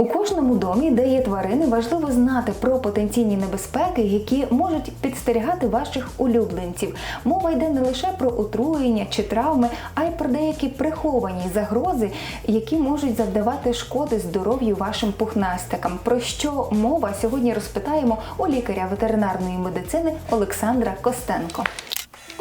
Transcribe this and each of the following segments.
У кожному домі, де є тварини, важливо знати про потенційні небезпеки, які можуть підстерігати ваших улюбленців. Мова йде не лише про отруєння чи травми, а й про деякі приховані загрози, які можуть завдавати шкоди здоров'ю вашим пухнастикам. Про що мова сьогодні розпитаємо у лікаря ветеринарної медицини Олександра Костенко.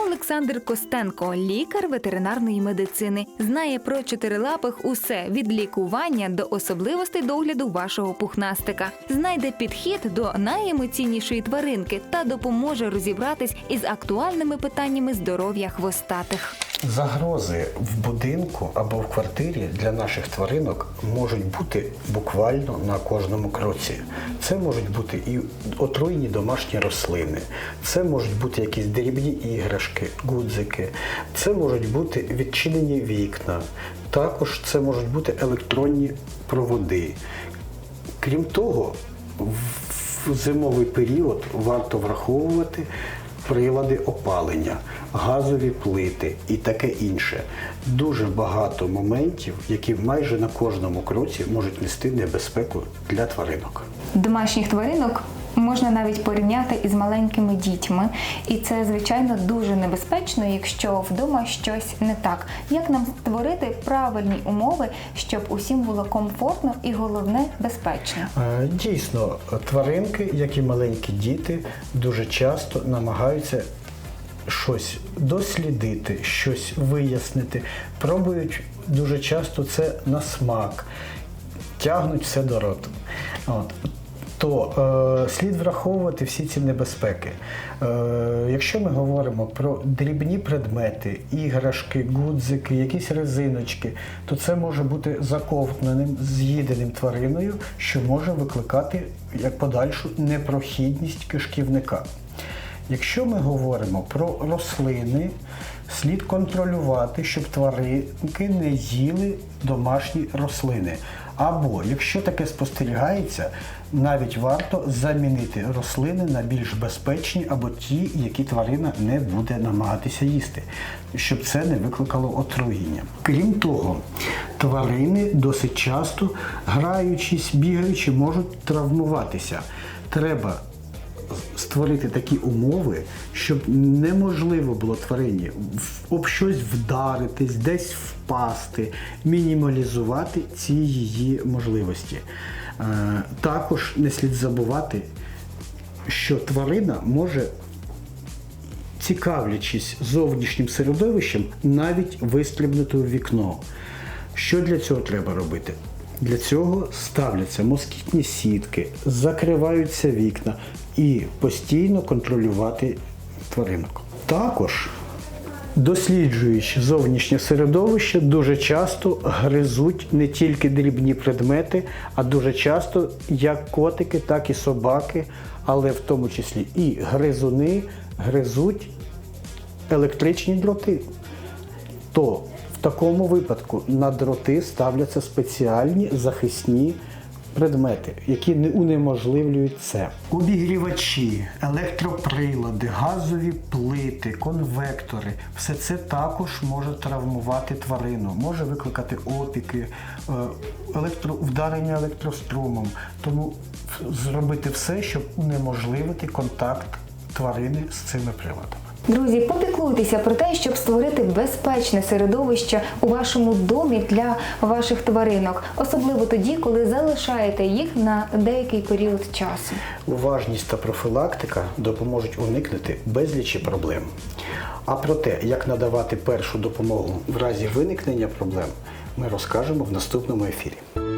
Олександр Костенко, лікар ветеринарної медицини, знає про чотирилапих усе від лікування до особливостей догляду вашого пухнастика. Знайде підхід до найемоційнішої тваринки та допоможе розібратись із актуальними питаннями здоров'я хвостатих. Загрози в будинку або в квартирі для наших тваринок можуть бути буквально на кожному кроці. Це можуть бути і отруєні домашні рослини, це можуть бути якісь дрібні іграшки, гудзики, це можуть бути відчинені вікна, також це можуть бути електронні проводи. Крім того, в зимовий період варто враховувати прилади опалення, газові плити і таке інше. Дуже багато моментів, які майже на кожному кроці можуть нести небезпеку для тваринок. Домашніх тваринок можна навіть порівняти із маленькими дітьми, і це звичайно дуже небезпечно, якщо вдома щось не так. Як нам створити правильні умови, щоб усім було комфортно і головне безпечно? Е, Дійсно, тваринки, як і маленькі діти, дуже часто намагаються щось дослідити, щось вияснити. Пробують дуже часто це на смак, тягнуть все до роту. От. То е, слід враховувати всі ці небезпеки. Е, якщо ми говоримо про дрібні предмети, іграшки, гудзики, якісь резиночки, то це може бути заковтненим, з'їденим твариною, що може викликати як подальшу непрохідність кишківника. Якщо ми говоримо про рослини, слід контролювати, щоб тваринки не їли домашні рослини. Або, якщо таке спостерігається, навіть варто замінити рослини на більш безпечні або ті, які тварина не буде намагатися їсти, щоб це не викликало отруєння. Крім того, тварини досить часто, граючись, бігаючи, можуть травмуватися. Треба створити такі умови, щоб неможливо було тварині об щось вдаритись, десь впасти, мінімалізувати ці її можливості. Е, Також не слід забувати, що тварина може, цікавлячись зовнішнім середовищем, навіть вистрибнути у вікно. Що для цього треба робити? Для цього ставляться москітні сітки, закриваються вікна і постійно контролювати тваринок. Також, досліджуючи зовнішнє середовище, дуже часто гризуть не тільки дрібні предмети, а дуже часто як котики, так і собаки, але в тому числі і гризуни гризуть електричні дроти то в такому випадку на дроти ставляться спеціальні захисні предмети, які не унеможливлюють це. Обігрівачі, електроприлади, газові плити, конвектори все це також може травмувати тварину, може викликати опіки, е, електро, вдарення електрострумом. Тому зробити все, щоб унеможливити контакт тварини з цими приладами. Друзі, попіклуйтеся про те, щоб створити безпечне середовище у вашому домі для ваших тваринок, особливо тоді, коли залишаєте їх на деякий період часу. Уважність та профілактика допоможуть уникнути безлічі проблем. А про те, як надавати першу допомогу в разі виникнення проблем, ми розкажемо в наступному ефірі.